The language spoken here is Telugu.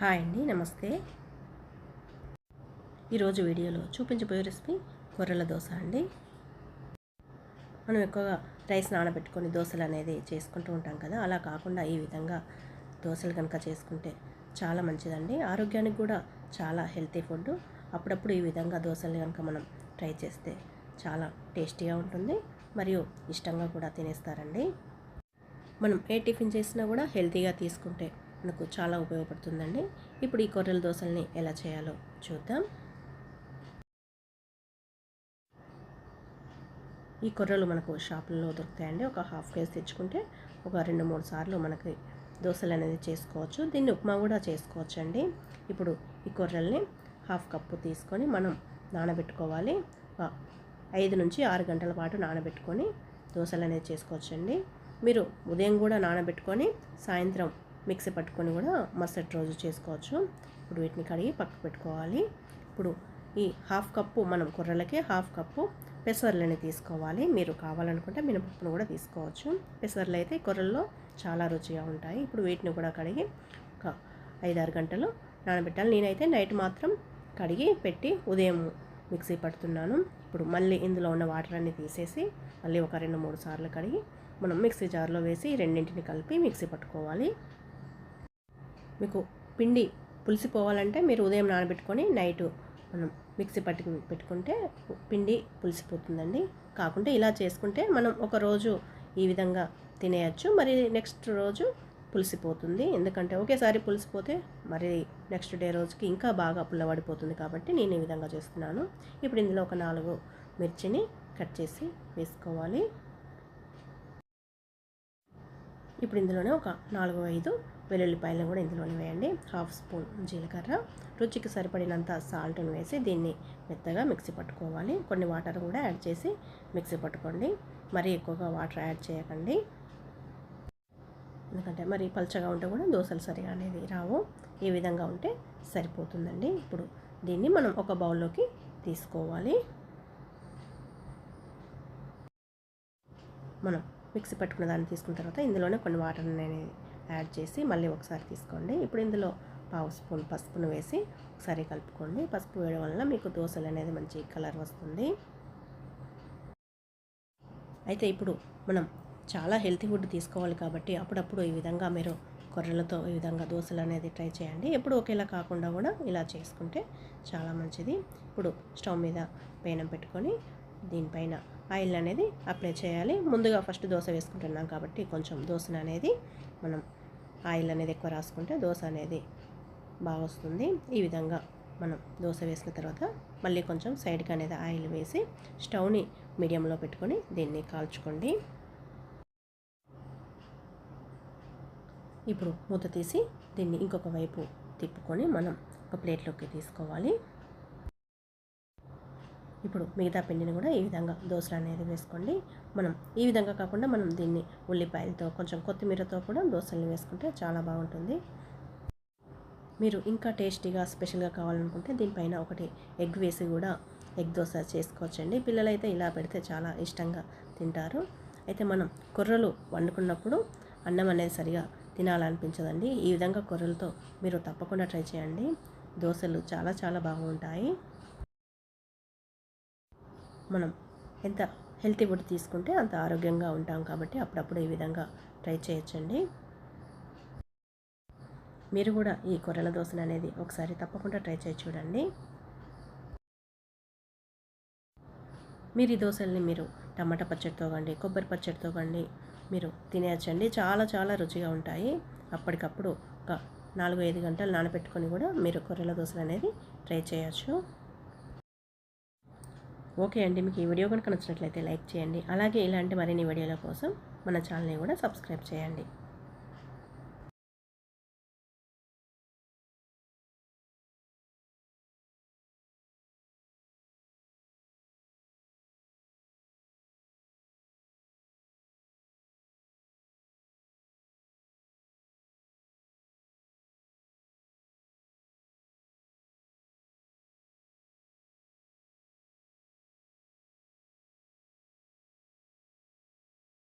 హాయ్ అండి నమస్తే. ఈరోజు వీడియోలో చూపించబోయే రెసిపీ గొర్రెల దోశ అండి. మనం ఎక్కువగా రైస్ నానబెట్టుకొని దోశలు అనేది చేసుకుంటూ ఉంటాం కదా అలా కాకుండా ఈ విధంగా దోశలు కనుక చేసుకుంటే చాలా మంచిదండి. ఆరోగ్యానికి కూడా చాలా హెల్తీ ఫుడ్ అప్పుడప్పుడు ఈ విధంగా దోశలు కనుక మనం ట్రై చేస్తే చాలా టేస్టీగా ఉంటుంది మరియు ఇష్టంగా కూడా తినేస్తారండి. మనం ఏ టిఫిన్ చేసినా కూడా హెల్తీగా తీసుకుంటే మనకు చాలా ఉపయోగపడుతుందండి. ఇప్పుడు ఈ కొర్రల దోశల్ని ఎలా చేయాలో చూద్దాం. ఈ కొర్రలు మనకు షాపుల్లో దొరుకుతాయండి. ఒక హాఫ్ కేజీ తెచ్చుకుంటే ఒక రెండు మూడు సార్లు మనకి దోశలు అనేది చేసుకోవచ్చు. దీన్ని ఉప్మా కూడా చేసుకోవచ్చు అండి ఇప్పుడు ఈ కొర్రల్ని హాఫ్ కప్పు తీసుకొని మనం నానబెట్టుకోవాలి. ఒక ఐదు నుంచి ఆరు గంటల పాటు నానబెట్టుకొని దోశలు అనేది చేసుకోవచ్చండి. మీరు ఉదయం కూడా నానబెట్టుకొని సాయంత్రం మిక్సీ పట్టుకొని కూడా మరుసటి రోజు చేసుకోవచ్చు. ఇప్పుడు వీటిని కడిగి పక్కకు పెట్టుకోవాలి. ఇప్పుడు ఈ హాఫ్ కప్పు మనం కుర్రలకి హాఫ్ కప్పు పెసర్లని తీసుకోవాలి. మీరు కావాలనుకుంటే మినపప్పును కూడా తీసుకోవచ్చు. పెసర్లు అయితే కొర్రల్లో చాలా రుచిగా ఉంటాయి. ఇప్పుడు వీటిని కూడా కడిగి ఒక ఐదారు గంటలు నానబెట్టాలి. నేనైతే నైట్ మాత్రం కడిగి పెట్టి ఉదయం మిక్సీ పడుతున్నాను. ఇప్పుడు మళ్ళీ ఇందులో ఉన్న వాటర్ అన్ని తీసేసి మళ్ళీ ఒక రెండు మూడు సార్లు కడిగి మనం మిక్సీ జార్లో వేసి రెండింటిని కలిపి మిక్సీ పట్టుకోవాలి. మీకు పిండి పులిసిపోవాలంటే మీరు ఉదయం నానబెట్టుకొని నైట్ మనం మిక్సీ పట్టుకు పెట్టుకుంటే పిండి పులిసిపోతుందండి. కాకుంటే ఇలా చేసుకుంటే మనం ఒక రోజు ఈ విధంగా తినేయచ్చు. మరి నెక్స్ట్ రోజు పులిసిపోతుంది. ఎందుకంటే ఒకేసారి పులిసిపోతే మరి నెక్స్ట్ డే రోజుకి ఇంకా బాగా పుల్లబడిపోతుంది కాబట్టి నేను ఈ విధంగా చేస్తున్నాను. ఇప్పుడు ఇందులో ఒక నాలుగు మిర్చిని కట్ చేసి వేసుకోవాలి. ఇప్పుడు ఇందులోనే ఒక నాలుగు ఐదు వెల్లుల్లిపాయలు కూడా ఇందులోనే వేయండి. హాఫ్ స్పూన్ జీలకర్ర రుచికి సరిపడినంత సాల్ట్ను వేసి దీన్ని మెత్తగా మిక్సీ పట్టుకోవాలి. కొన్ని వాటర్ కూడా యాడ్ చేసి మిక్సీ పట్టుకోండి. మరీ ఎక్కువగా వాటర్ యాడ్ చేయకండి. ఎందుకంటే మరి పల్చగా ఉంటే కూడా దోశలు సరిగా అనేది రావు. ఈ విధంగా ఉంటే సరిపోతుందండి. ఇప్పుడు దీన్ని మనం ఒక బౌల్లోకి తీసుకోవాలి. మనం మిక్సీ పెట్టుకున్న దాన్ని తీసుకున్న తర్వాత ఇందులోనే కొన్ని వాటర్ అనేది యాడ్ చేసి మళ్ళీ ఒకసారి తీసుకోండి. ఇప్పుడు ఇందులో పావు స్పూన్ పసుపును వేసి ఒకసారి కలుపుకోండి. పసుపు వేయడం వలన మీకు దోశలు అనేది మంచి కలర్ వస్తుంది. అయితే ఇప్పుడు మనం చాలా హెల్తీ ఫుడ్ తీసుకోవాలి కాబట్టి అప్పుడప్పుడు ఈ విధంగా మీరు కొర్రలతో ఈ విధంగా దోశలు అనేది ట్రై చేయండి. ఎప్పుడు ఒకేలా కాకుండా కూడా ఇలా చేసుకుంటే చాలా మంచిది. ఇప్పుడు స్టవ్ మీద పేనం పెట్టుకొని దీనిపైన ఆయిల్ అనేది అప్లై చేయాలి. ముందుగా ఫస్ట్ దోశ వేసుకుంటున్నాం కాబట్టి కొంచెం దోశను అనేది మనం ఆయిల్ అనేది ఎక్కువ రాసుకుంటే దోశ అనేది బాగా వస్తుంది. ఈ విధంగా మనం దోశ వేసిన తర్వాత మళ్ళీ కొంచెం సైడ్కి అనేది ఆయిల్ వేసి స్టవ్ని మీడియంలో పెట్టుకొని దీన్ని కాల్చుకోండి. ఇప్పుడు మూత తీసి దీన్ని ఇంకొక వైపు తిప్పుకొని మనం ఒక ప్లేట్లోకి తీసుకోవాలి. ఇప్పుడు మిగతా పిండిని కూడా ఈ విధంగా దోశలు అనేది వేసుకోండి. మనం ఈ విధంగా కాకుండా మనం దీన్ని ఉల్లిపాయలతో కొంచెం కొత్తిమీరతో కూడా దోశలు వేసుకుంటే చాలా బాగుంటుంది. మీరు ఇంకా టేస్టీగా స్పెషల్గా కావాలనుకుంటే దీనిపైన ఒకటి ఎగ్ వేసి కూడా ఎగ్ దోశ చేసుకోవచ్చండి. పిల్లలైతే ఇలా పెడితే చాలా ఇష్టంగా తింటారు. అయితే మనం కొర్రలు వండుకున్నప్పుడు అన్నం అనేది సరిగా తినాలనిపించదండి. ఈ విధంగా కొర్రలతో మీరు తప్పకుండా ట్రై చేయండి. దోశలు చాలా చాలా బాగుంటాయి. మనం ఎంత హెల్తీ ఫుడ్ తీసుకుంటే అంత ఆరోగ్యంగా ఉంటాం కాబట్టి అప్పుడప్పుడు ఈ విధంగా ట్రై చేయొచ్చండి. మీరు కూడా ఈ కొర్రల దోశను అనేది ఒకసారి తప్పకుండా ట్రై చేసి చూడండి. మీరు ఈ దోశల్ని మీరు టమాటా పచ్చడితో కండి కొబ్బరి పచ్చడితో కండి మీరు తినేయచ్చండి. చాలా చాలా రుచిగా ఉంటాయి. అప్పటికప్పుడు ఒక నాలుగు ఐదు గంటలు నానబెట్టుకొని కూడా మీరు కొర్రల దోశలు అనేది ట్రై చేయొచ్చు. ఓకే అండి. మీకు ఈ వీడియో కనుక నచ్చినట్లయితే లైక్ చేయండి. అలాగే ఇలాంటి మరిన్ని వీడియోల కోసం మన ఛానల్ని కూడా సబ్స్క్రైబ్ చేయండి.